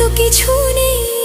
तो कि किचु नहीं।